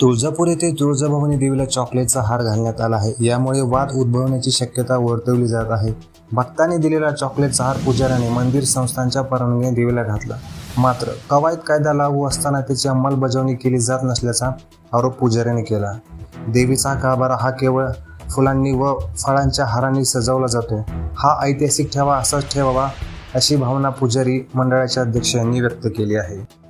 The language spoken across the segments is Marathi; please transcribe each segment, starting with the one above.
तुळजापूर येथे तुळजाभवानी देवीला चॉकलेटचा हार घालण्यात आला आहे. यामुळे वाद उद्भवण्याची शक्यता वर्तवली जात आहे. भक्तांनी दिलेला चॉकलेटचा हार पुजाऱ्याने मंदिर संस्थांच्या परवानगीने देवीला घातला. मात्र कवायत कायदा लागू असताना त्याची अंमलबजावणी केली जात नसल्याचा आरोप पुजाऱ्याने केला. देवीचा गाभारा हा केवळ फुलांनी व फळांच्या हारांनी सजवला जातो. हा ऐतिहासिक ठेवा असाच ठेवावा अशी भावना पुजारी मंडळाच्या अध्यक्षांनी व्यक्त केली आहे.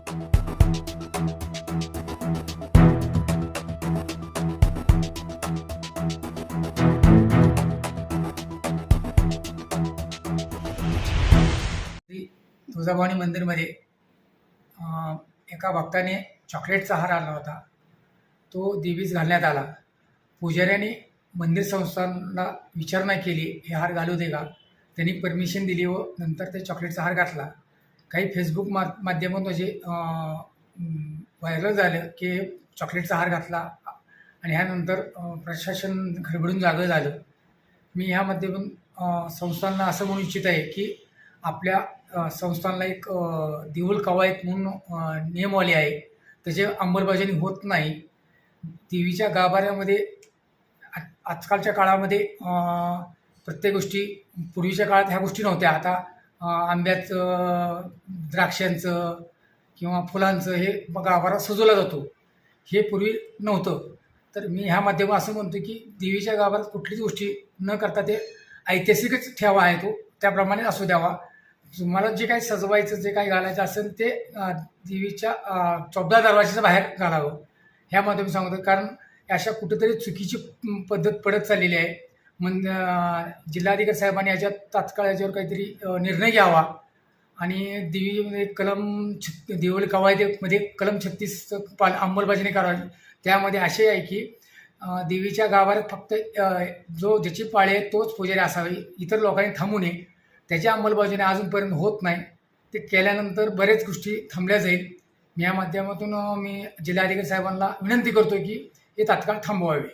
तुळजाभवानी मंदिरमध्ये एका भक्ताने चॉकलेटचा हार आणला होता. तो देवीस घालण्यात आला. पुजाऱ्याने मंदिर संस्थांना विचारणा केली हे हार घालू दे का? त्यांनी परमिशन दिली व नंतर ते चॉकलेटचा हार घातला. काही फेसबुक मा माध्यमातून जे व्हायरल झालं की चॉकलेटचा हार घातला आणि ह्यानंतर प्रशासन घडबडून जागं झालं. मी ह्या माध्यमातून संस्थांना असं म्हणू इच्छित आहे की आपल्या संस्थांना एक अ, देऊळ कवायत म्हणून अ, आहे. त्याची अंमलबजावणी होत नाही. देवीच्या गाभाऱ्यामध्ये आजकालच्या काळामध्ये प्रत्येक गोष्टी पूर्वीच्या काळात ह्या गोष्टी नव्हत्या. आता आंब्याचं द्राक्षांचं किंवा फुलांचं हे गाभारा सजवला जातो. हे पूर्वी नव्हतं. तर मी ह्या माध्यमात असं म्हणतो की देवीच्या गाभाऱ्यात कुठलीच गोष्टी न करता ते ऐतिहासिकच ठेवा आहे तो. त्याप्रमाणे असू द्यावा. तुम्हाला जे काही सजवायचं जे काही घालायचं असेल ते देवीच्या चौदा दरवाजाच्या बाहेर घालावं. ह्यामध्ये मी सांगतो कारण अशा कुठेतरी चुकीची पद्धत पडत चाललेली आहे. मन जिल्हाधिकारी साहेबांनी याच्यात तात्काळ याच्यावर काहीतरी निर्णय घ्यावा. आणि देवीमध्ये कलम छ देवल कवायतीमध्ये कलम छत्तीस पाल अंमलबजावणी करावी. त्यामध्ये असे आहे की देवीच्या गाभाऱ्यात फक्त जो ज्याची पाळी आहे तोच पुजारी असावी इतर लोकांनी थांबू नये. त्याची अंमलबजावणी अजूनपर्यंत होत नाही. ते केल्यानंतर बरेच गोष्टी थांबल्या जाईल. मी या माध्यमातून मी जिल्हाधिकारी साहेबांना विनंती करतो की हे तात्काळ थांबवावे.